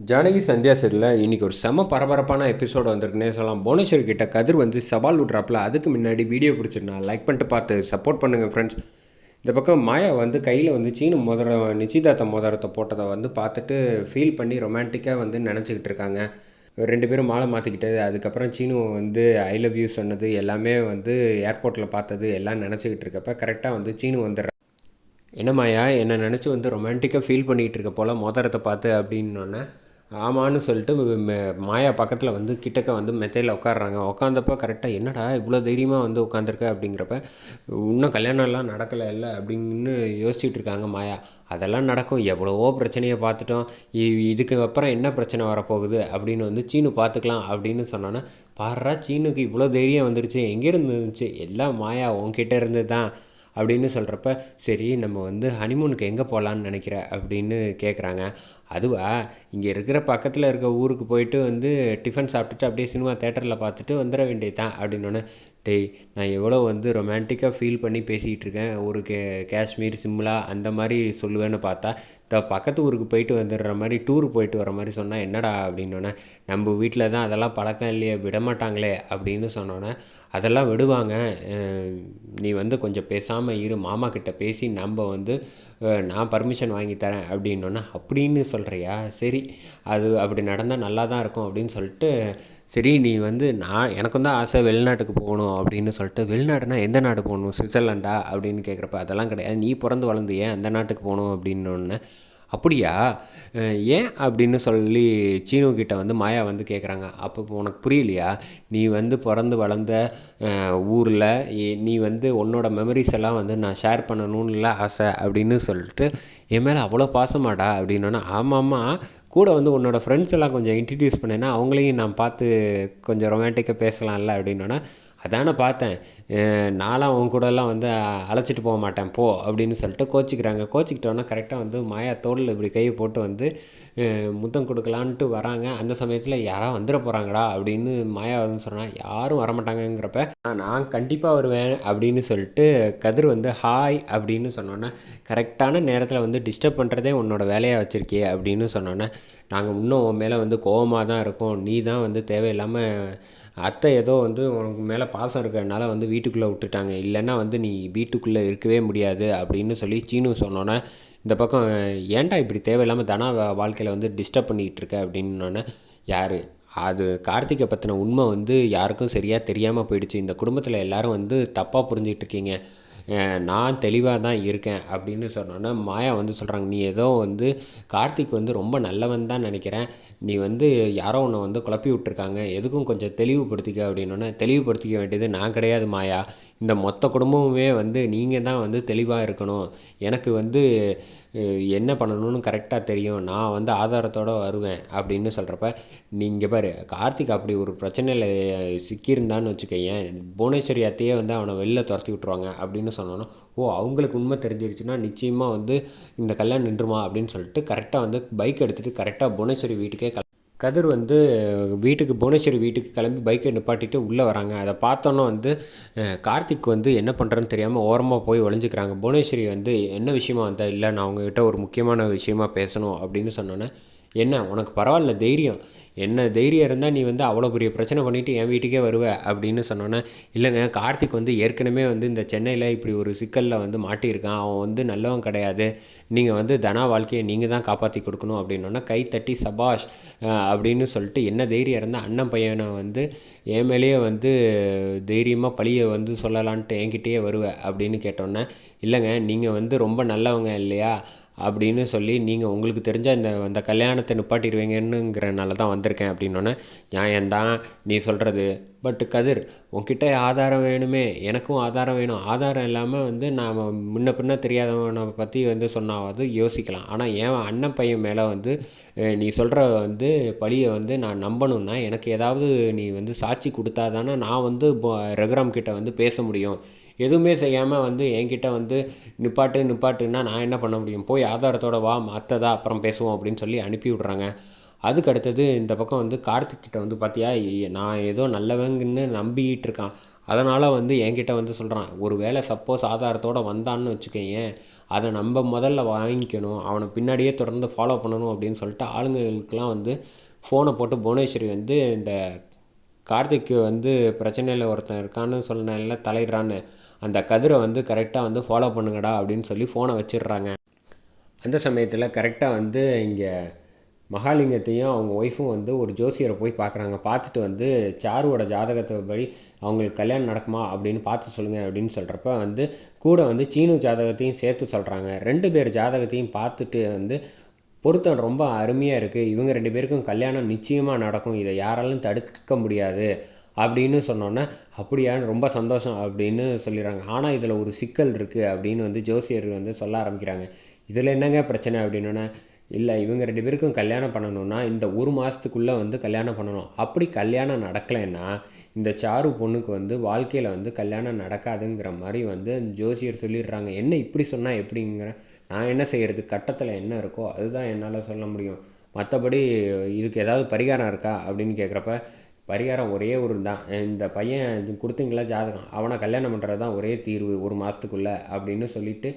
ஜானகி சந்தியா சரியில் இன்றைக்கி ஒரு செம பரபரப்பான எபிசோடு வந்திருக்குன்னே சொல்லலாம். புவனேஸ்வர் கிட்ட கதிர் வந்து சவால் விட்றாப்புல. அதுக்கு முன்னாடி வீடியோ பிடிச்சிருந்தா லைக் பண்ணிட்டு பார்த்து சப்போர்ட் பண்ணுங்கள் ஃப்ரெண்ட்ஸ் இந்த பக்கம் மாயா வந்து கையில் வந்து சீன மோதிரம் நிச்சயதார்த்த மோதிரத்தை போட்டதை வந்து பார்த்துட்டு ஃபீல் பண்ணி ரொமான்டிக்காக வந்து நினச்சிக்கிட்டு இருக்காங்க. ரெண்டு பேரும் மாலை மாற்றிக்கிட்டது அதுக்கப்புறம் சீனு வந்து ஐ லவ் யூ சொன்னது எல்லாமே வந்து ஏர்போர்ட்டில் பார்த்தது எல்லாம் நினச்சிக்கிட்டு இருக்கப்ப கரெக்டாக வந்து சீனு வந்துடுற. என்ன மாயா? என்னை நினச்சி வந்து ரொமான்டிக்காக ஃபீல் பண்ணிகிட்டு இருக்க போல் மோதிரத்தை பார்த்து அப்படின்னோடனே ஆமான்னு சொல்லிட்டு மாயா பக்கத்தில் வந்து கிட்டக்க வந்து மெத்தையில் உட்காடுறாங்க உட்காந்தப்ப கரெக்டாக என்னடா இவ்வளோ தைரியமாக வந்து உட்காந்துருக்க அப்படிங்கிறப்ப இன்னும் கல்யாணம்லாம் நடக்கலை இல்லை அப்படின்னு யோசிச்சுட்டு இருக்காங்க மாயா. அதெல்லாம் நடக்கும். எவ்வளவோ பிரச்சனையை பார்த்துட்டோம். இ- இதுக்கு அப்புறம் என்ன பிரச்சனை வரப்போகுது அப்படின்னு வந்து சீனு பார்த்துக்கலாம் அப்படின்னு சொன்னோன்னா பாடுறா சீனுக்கு இவ்வளோ தைரியம் வந்துருச்சு. எங்கேருந்து இருந்துச்சு எல்லாம் மாயா உன்கிட்ட இருந்து தான் அப்படின்னு சொல்கிறப்ப சரி நம்ம வந்து ஹனிமூனுக்கு எங்கே போகலான்னு நினைக்கிற? அப்படின்னு கேட்குறாங்க அதுவா இங்கே இருக்கிற பக்கத்தில் இருக்க ஊருக்கு போயிட்டு வந்து டிஃபன் சாப்பிட்டுட்டு அப்படியே சினிமா தேட்டரில் பார்த்துட்டு வந்துட வேண்டியது தான் அப்படின்னோடனே டேய் நான் எவ்வளோ வந்து ரொமான்டிக்காக ஃபீல் பண்ணி பேசிக்கிட்டு இருக்கேன் ஒரு கே காஷ்மீர் சிம்லா அந்த மாதிரி சொல்லுவேன்னு பார்த்தா த பக்கத்து ஊருக்கு போயிட்டு வந்துடுற மாதிரி டூர் போயிட்டு வர மாதிரி சொன்னால் என்னடா? அப்படின்னோடனே நம்ம வீட்டில் தான் அதெல்லாம் பழக்கம் இல்லையே விட மாட்டாங்களே அப்படின்னு சொன்னோன்னே அதெல்லாம் விடுவாங்க. நீ வந்து கொஞ்சம் பேசாமல் இரு. மாமா கிட்ட பேசி நம்ம வந்து நான் பர்மிஷன் வாங்கி தரேன் அப்படின்னோன்னே அப்படின்னு சொல்கிறியா சரி அது அப்படி நடந்தால் நல்லா தான் இருக்கும் அப்படின்னு சொல்லிட்டு சரி நீ வந்து நான் எனக்கும் தான் ஆசை வெளிநாட்டுக்கு போகணும் அப்படின்னு சொல்லிட்டு வெளிநாடுனா எந்த நாடு போகணும்? சுவிட்சர்லாண்டா? அப்படின்னு கேட்குறப்ப அதெல்லாம் கிடையாது. நீ பிறந்து வளர்ந்து ஏன் அந்த நாட்டுக்கு போகணும் அப்படின்னோடனே அப்படியா? ஏன்? அப்படின்னு சொல்லி சீனு கிட்ட வந்து மாயா வந்து கேட்குறாங்க அப்போ உனக்கு புரியலையா? நீ வந்து பிறந்து வளர்ந்த ஊரில் நீ வந்து உன்னோட மெமரிஸ் எல்லாம் வந்து நான் ஷேர் பண்ணணும்ல ஆசை அப்படின்னு சொல்லிட்டு என் மேலே அவ்வளோ பாசமாடா? அப்படின்னோன்னா ஆமாம்மா. கூட வந்து உன்னோட ஃப்ரெண்ட்ஸ் எல்லாம் கொஞ்சம் இன்ட்ரடியூஸ் பண்ணேன்னா அவங்களையும் நான் பார்த்து கொஞ்சம் ரொமான்டிக்காக பேசலாம்ல அப்படின்னோன்னா அதானே பார்த்தேன். நானும் அவங்க கூடலாம் வந்து அழைச்சிட்டு போக மாட்டேன் போ அப்படின்னு சொல்லிட்டு கோச்சிக்கிறாங்க. கோச்சிக்கிட்டோன்னா கரெக்டாக வந்து மாயா தோளில் இப்படி கையை போட்டு வந்து முத்தம் கொடுக்கலான்ட்டு வராங்க. அந்த சமயத்தில் யாராவது வந்துட போகிறாங்கடா அப்படின்னு மாயா வந்து சொன்னால் யாரும் வரமாட்டாங்கங்கிறப்ப நான் கண்டிப்பாக வருவேன் அப்படின்னு சொல்லிட்டு கதிர் வந்து ஹாய் அப்படின்னு சொன்னோன்னே கரெக்டான நேரத்தில் வந்து டிஸ்டர்ப் பண்ணுறதே உன்னோட வேலையாக வச்சுருக்கியே அப்படின்னு சொன்னோன்னே நாங்கள் இன்னும் உன் மேலே வந்து கோவமாக தான் இருக்கோம். நீ தான் வந்து தேவையில்லாமல் அத்தை ஏதோ வந்து உனக்கு மேலே பாசம் இருக்கிறதுனால வந்து வீட்டுக்குள்ளே விட்டுட்டாங்க. இல்லைன்னா வந்து நீ வீட்டுக்குள்ளே இருக்கவே முடியாது அப்படின்னு சொல்லி சீனு சொன்னோன்னே இந்த பக்கம் ஏன்டா இப்படி தேவையில்லாமல் தனா வாழ்க்கையில் வந்து டிஸ்டர்ப் பண்ணிகிட்டு இருக்க அப்படின்னோடனே யார்? அது கார்த்திகை பற்றின உண்மை வந்து யாருக்கும் சரியாக தெரியாமல் போயிடுச்சு. இந்த குடும்பத்தில் எல்லோரும் வந்து தப்பாக புரிஞ்சிட்டு இருக்கீங்க நான் தெளிவாக தான் இருக்கேன் அப்படின்னு சொன்னோன்னே மாயா வந்து சொல்கிறாங்க நீ ஏதோ வந்து கார்த்திக் வந்து ரொம்ப நல்லவன் தான் நினைக்கிறேன். நீ வந்து யாரோ உன்னை வந்து குழப்பி விட்டுருக்காங்க. எதுக்கும் கொஞ்சம் தெளிவுபடுத்திக்க அப்படின்னோடனே தெளிவுபடுத்திக்க வேண்டியது நான் கிடையாது மாயா. இந்த மொத்த குடும்பமுமே வந்து நீங்கள் தான் வந்து தெளிவாக இருக்கணும். எனக்கு வந்து என்ன பண்ணணும்னு கரெக்டாக தெரியும். நான் வந்து ஆதாரத்தோடு வருவேன் அப்படின்னு சொல்கிறப்ப நீங்கள் பாரு கார்த்திக் அப்படி ஒரு பிரச்சனையில் சிக்கியிருந்தான்னு வச்சுக்கோயேன் புவனேஸ்வரி அத்தையே வந்து அவனை வெளில துரத்தி விட்ருவாங்க அப்படின்னு சொன்னோன்னா ஓ அவங்களுக்கு உண்மை தெரிஞ்சிருச்சுன்னா நிச்சயமாக வந்து இந்த கல்யாணம் நின்றுமா அப்படின்னு சொல்லிட்டு கரெக்டாக வந்து பைக் எடுத்துகிட்டு கரெக்டாக புவனேஸ்வரி வீட்டுக்கே கதிர் வந்து வீட்டுக்கு புவனேஸ்வரி வீட்டுக்கு கிளம்பி பைக்கை நிப்பாட்டிட்டு உள்ளே வராங்க. அதை பார்த்தோன்னே வந்து கார்த்திக் வந்து என்ன பண்ணுறன்னு தெரியாமல் ஓரமாக போய் ஒளிஞ்சுக்கிறாங்க. புவனேஸ்வரி வந்து என்ன விஷயமா வந்தால் இல்லை நான் அவங்ககிட்ட ஒரு முக்கியமான விஷயமா பேசணும் அப்படின்னு சொன்னோன்னே என்ன உனக்கு பரவாயில்ல தைரியம். என்ன தைரியம் இருந்தால் நீ வந்து அவ்வளோ பெரிய பிரச்சனை பண்ணிவிட்டு என் வீட்டுக்கே வருவ அப்படின்னு சொன்னோன்னே இல்லைங்க கார்த்திக் வந்து ஏற்கனவே வந்து இந்த சென்னையில் இப்படி ஒரு சிக்கலில் வந்து மாட்டியிருக்கான். அவன் வந்து நல்லவன் கிடையாது. நீங்கள் வந்து தனா வாழ்க்கையை நீங்கள் தான் காப்பாற்றி கொடுக்கணும் அப்படின்னோன்னா கை தட்டி சபாஷ் அப்படின்னு சொல்லிட்டு என்ன தைரியம் இருந்தால் அண்ணன் பையனை வந்து என் மேலேயே வந்து தைரியமாக பழியை வந்து சொல்லலான்ட்டு என்கிட்டயே வருவ அப்படின்னு கேட்டோன்னே இல்லைங்க நீங்கள் வந்து ரொம்ப நல்லவங்க இல்லையா? அப்படின்னு சொல்லி நீங்கள் உங்களுக்கு தெரிஞ்ச இந்த அந்த கல்யாணத்தை நிப்பாட்டிடுவீங்கன்னுங்கிறனால தான் வந்திருக்கேன் அப்படின்னோடனே நியாயம்தான் நீ சொல்கிறது பட் கதிர் உன்கிட்ட ஆதாரம் வேணுமே எனக்கும் ஆதாரம் வேணும். ஆதாரம் இல்லாமல் வந்து நான் முன்ன பின்ன தெரியாதவனை பற்றி வந்து சொன்னாவது யோசிக்கலாம். ஆனால் என் அண்ணன் பையன் மேலே வந்து நீ சொல்கிற வந்து பழியை வந்து நான் நம்பணும்னா எனக்கு ஏதாவது நீ வந்து சாட்சி கொடுத்தா தானே நான் வந்து ரகுராம் கிட்ட வந்து பேச முடியும். எதுவுமே செய்யாமல் வந்து என்கிட்ட வந்து நிப்பாட்டு நிப்பாட்டுன்னா நான் என்ன பண்ண முடியும்? போய் ஆதாரத்தோட வா மற்றதா அப்புறம் பேசுவோம் அப்படின்னு சொல்லி அனுப்பி விட்றாங்க. அதுக்கு அடுத்தது இந்த பக்கம் வந்து கார்த்திக் கிட்ட வந்து பார்த்தியா நான் ஏதோ நல்லவங்கன்னு நம்பிக்கிட்டு இருக்கான். அதனால் வந்து என்கிட்ட வந்து சொல்கிறான் ஒரு வேளை சப்போஸ் ஆதாரத்தோட வந்தான்னு வச்சுக்கோயேன் அதை நம்ம முதல்ல வாங்கிக்கணும் அவனை பின்னாடியே தொடர்ந்து ஃபாலோ பண்ணணும் அப்படின்னு சொல்லிட்டு ஆளுங்களுக்கெல்லாம் வந்து ஃபோனை போட்டு புவனேஸ்வரி வந்து இந்த கார்த்திக்கு வந்து பிரச்சனையில் ஒருத்தன் இருக்கான்னு சொன்னேன்ல தலையிடுறான்னு. அந்த கதிரை வந்து கரெக்டாக வந்து ஃபாலோ பண்ணுங்கடா அப்படின்னு சொல்லி ஃபோனை வச்சிடுறாங்க. அந்த சமயத்தில் கரெக்டாக வந்து இங்கே மகாலிங்கத்தையும் அவங்க ஒய்ஃபும் வந்து ஒரு ஜோசியரை போய் பார்க்குறாங்க. பார்த்துட்டு வந்து சாருவோட ஜாதகத்தை படி அவங்களுக்கு கல்யாணம் நடக்குமா அப்படின்னு பார்த்து சொல்லுங்கள் அப்படின்னு சொல்கிறப்ப வந்து கூட வந்து சீனு ஜாதகத்தையும் சேர்த்து சொல்கிறாங்க ரெண்டு பேர் ஜாதகத்தையும் பார்த்துட்டு வந்து பொருத்தம் ரொம்ப அருமையாக இருக்குது இவங்க ரெண்டு பேருக்கும் கல்யாணம் நிச்சயமாக நடக்கும். இதை யாராலும் தடுக்க முடியாது. அப்படின்னு சொன்னோன்னே அப்படியா ரொம்ப சந்தோஷம் அப்படின்னு சொல்லிடுறாங்க. ஆனால் இதில் ஒரு சிக்கல் இருக்குது அப்படின்னு வந்து ஜோசியர் வந்து சொல்ல ஆரம்பிக்கிறாங்க. இதில் என்னங்க பிரச்சனை அப்படின்னோன்னே இல்லை இவங்க ரெண்டு பேருக்கும் கல்யாணம் பண்ணணும்னா இந்த ஒரு மாதத்துக்குள்ளே வந்து கல்யாணம் பண்ணணும். அப்படி கல்யாணம் நடக்கலைன்னா இந்த சாரு பொண்ணுக்கு வந்து வாழ்க்கையில் வந்து கல்யாணம் நடக்காதுங்கிற மாதிரி வந்து ஜோசியர் சொல்லிடுறாங்க. என்ன இப்படி சொன்னால் எப்படிங்கிற நான் என்ன செய்கிறது கட்டத்தில் என்ன இருக்கோ அதுதான் என்னால் சொல்ல முடியும். மற்றபடி இதுக்கு ஏதாவது பரிகாரம் இருக்கா? அப்படின்னு கேட்குறப்ப பரிகாரம் ஒரே ஒரு தான் இந்த பையன் இது கொடுத்தீங்களா ஜாதகம்? அவனை கல்யாணம் பண்ணுறது தான் ஒரே தீர்வு ஒரு மாதத்துக்குள்ளே அப்படின்னு சொல்லிட்டு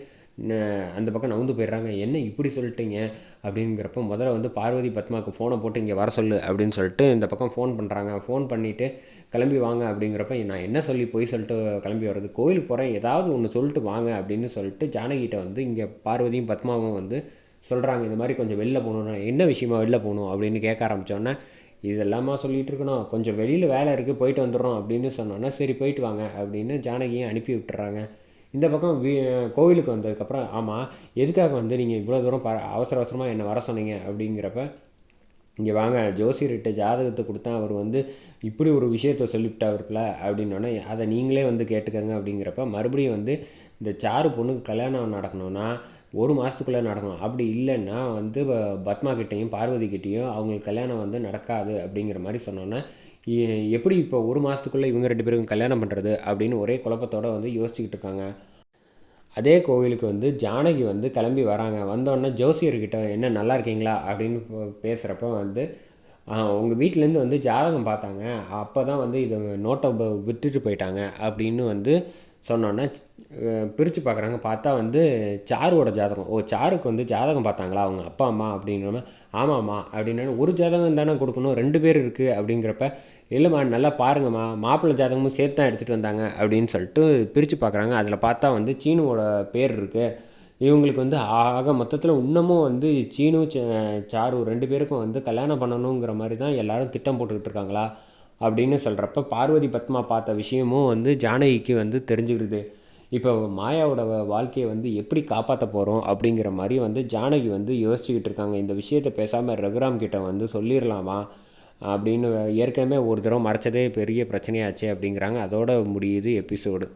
அந்த பக்கம் நவுந்து போயிடுறாங்க. என்ன இப்படி சொல்லிட்டீங்க? அப்படிங்கிறப்ப முதல்ல வந்து பார்வதி பத்மாவுக்கு ஃபோனை போட்டு இங்கே வர சொல்லு அப்படின்னு சொல்லிட்டு இந்த பக்கம் ஃபோன் பண்ணுறாங்க ஃபோன் பண்ணிவிட்டு கிளம்பி வாங்க அப்படிங்கிறப்ப நான் என்ன சொல்லி போய் சொல்லிட்டு கிளம்பி வர்றது? கோயிலுக்கு போகிறேன் ஏதாவது ஒன்று சொல்லிட்டு வாங்க அப்படின்னு சொல்லிட்டு ஜானகிட்ட வந்து இங்கே பார்வதியும் பத்மாவும் வந்து சொல்கிறாங்க இந்த மாதிரி கொஞ்சம் வெளில போகணும் என்ன விஷயமா வெளில போகணும்? அப்படின்னு கேட்க ஆரம்பித்தோன்னே இதெல்லாமா சொல்லிகிட்டு இருக்கணும். கொஞ்சம் வெளியில் வேலை இருக்குது போயிட்டு வந்துடுறோம் அப்படின்னு சொன்னோன்னா சரி போயிட்டு வாங்க அப்படின்னு ஜானகியும் அனுப்பி விட்டுறாங்க. இந்த பக்கம் வீ கோவிலுக்கு வந்ததுக்கப்புறம் ஆமாம் எதுக்காக வந்து நீங்கள் இவ்வளோ தூரம் ப அவசர அவசரமாக என்னை வர சொன்னீங்க அப்படிங்கிறப்ப இங்கே வாங்க ஜோசியர்கிட்ட ஜாதகத்தை கொடுத்தா அவர் வந்து இப்படி ஒரு விஷயத்த சொல்லிவிட்டாருப்பில் அப்படின்னோடனே அதை நீங்களே வந்து கேட்டுக்கங்க அப்படிங்கிறப்ப மறுபடியும் வந்து இந்த சாரு பொண்ணுக்கு கல்யாணம் நடக்கணும்னா ஒரு மாதத்துக்குள்ளே நடக்கணும் அப்படி இல்லைன்னா வந்து ப- பத்மா கிட்டேயும் பார்வதி கிட்டேயும் அவங்களுக்கு கல்யாணம் வந்து நடக்காது அப்படிங்கிற மாதிரி சொன்னோன்னே எப்படி இப்போ ஒரு மாதத்துக்குள்ளே இவங்க ரெண்டு பேருக்கும் கல்யாணம் பண்ணுறது அப்படின்னு ஒரே குழப்பத்தோடு வந்து யோசிச்சுக்கிட்டு இருக்காங்க. அதே கோவிலுக்கு வந்து ஜானகி வந்து கிளம்பி வராங்க. வந்தோடனே ஜோசியர்கிட்ட என்ன நல்லா இருக்கீங்களா? அப்படின்னு பேசுகிறப்ப வந்து உங்கள் வீட்டிலேருந்து வந்து ஜாதகம் பார்த்தாங்க. அப்போ தான் வந்து இதை நோட்டை விட்டுட்டு போயிட்டாங்க அப்படின்னு வந்து சொன்னோன்னே பிரித்து பார்க்குறாங்க. பார்த்தா வந்து சாருவோட ஜாதகம். ஓ சாருக்கு வந்து ஜாதகம் பார்த்தாங்களா? அவங்க அப்பா அம்மா அப்படின்னோடனே ஆமாம்மா அப்படின்னு ஒரு ஜாதகம் தானே கொடுக்கணும். ரெண்டு பேர் இருக்குது அப்படிங்கிறப்ப இல்லைம்மா நல்லா பாருங்கம்மா மாப்பிள்ளை ஜாதகமும் சேர்த்து தான் எடுத்துகிட்டு வந்தாங்க அப்படின்னு சொல்லிட்டு பிரித்து பார்க்குறாங்க. அதில் பார்த்தா வந்து சீனுவோட பேர் இருக்குது இவங்களுக்கு வந்து ஆக மொத்தத்தில் இன்னமும் வந்து சீனு சாரு ரெண்டு பேருக்கும் வந்து கல்யாணம் பண்ணணுங்கிற மாதிரி தான் எல்லோரும் திட்டம் போட்டுக்கிட்டு இருக்காங்களா அப்படின்னு சொல்கிறப்ப பார்வதி பத்மா பார்த்த விஷயமும் வந்து ஜானகிக்கு வந்து தெரிஞ்சுக்கிடுது. இப்போ மாயாவோட வாழ்க்கையை வந்து எப்படி காப்பாற்ற போகிறோம் அப்படிங்கிற மாதிரி வந்து ஜானகி வந்து யோசிச்சுக்கிட்டு இருக்காங்க. இந்த விஷயத்தை பேசாமல் ரகுராம் கிட்ட வந்து சொல்லிடலாமா? அப்படின்னு ஏற்கனவே ஒரு தடவை மறைச்சதே பெரிய பிரச்சனையாச்சு அப்படிங்கிறாங்க. அதோட முடியுது எபிசோடு.